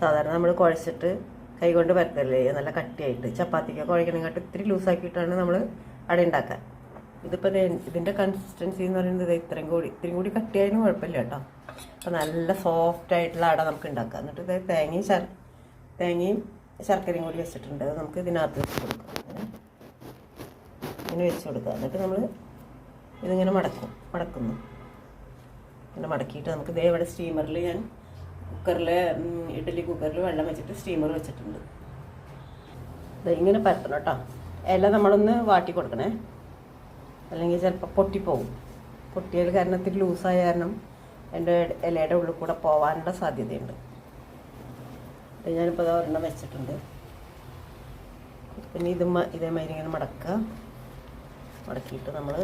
സാധാരണ നമ്മൾ കുഴച്ചിട്ട് കൈകൊണ്ട് പരത്തല്ലേ? നല്ല കട്ടിയായിട്ട്. ചപ്പാത്തിക്ക് കുഴക്കണെങ്കിൽ ഇത്തിരി ലൂസാക്കിയിട്ടാണ് നമ്മൾ അട ഉണ്ടാക്കാൻ ഇതിപ്പോൾ ഇതിന്റെ കൺസിസ്റ്റൻസി എന്ന് പറയുന്നത് ഇത് ഇത്രയും കൂടി ഇത്രയും കൂടി കട്ടിയായാലും കുഴപ്പമില്ല കേട്ടോ. അപ്പോൾ നല്ല സോഫ്റ്റ് ആയിട്ടുള്ള അട നമുക്ക് ഉണ്ടാക്കാം എന്നിട്ട് ഇത് തേങ്ങയും ശർ തേങ്ങയും ശർക്കരയും കൂടി വെച്ചിട്ടുണ്ട്. അത് നമുക്ക് ഇതിനകത്ത് വെച്ച് കൊടുക്കാം. ഇങ്ങനെ വെച്ച് കൊടുക്കുക എന്നിട്ട് നമ്മൾ ഇതിങ്ങനെ മടക്കും മടക്കുന്നു. ഇങ്ങനെ മടക്കിയിട്ട് നമുക്ക് ദേ ഇവിടെ സ്റ്റീമറിൽ ഞാൻ കുക്കറിൽ ഇഡ്ഡലി കുക്കറിൽ വെള്ളം വെച്ചിട്ട് സ്റ്റീമർ വെച്ചിട്ടുണ്ട്. ഇങ്ങനെ പരത്തണം കേട്ടോ. ഇല നമ്മളൊന്ന് വാട്ടി കൊടുക്കണേ. അല്ലെങ്കിൽ ചിലപ്പോൾ പൊട്ടിപ്പോവും. പൊട്ടിയത് കാരണം ഇത്തിരി ലൂസായ കാരണം എന്റെ ഇലയുടെ ഉള്ളിൽ കൂടെ പോകാനുള്ള സാധ്യതയുണ്ട്. ഞാനിപ്പോൾ അത് ഒരെണ്ണം വെച്ചിട്ടുണ്ട്. പിന്നെ ഇത് ഇതേമാതിരി ഇങ്ങനെ മടക്കുക. മടക്കിയിട്ട് നമ്മൾ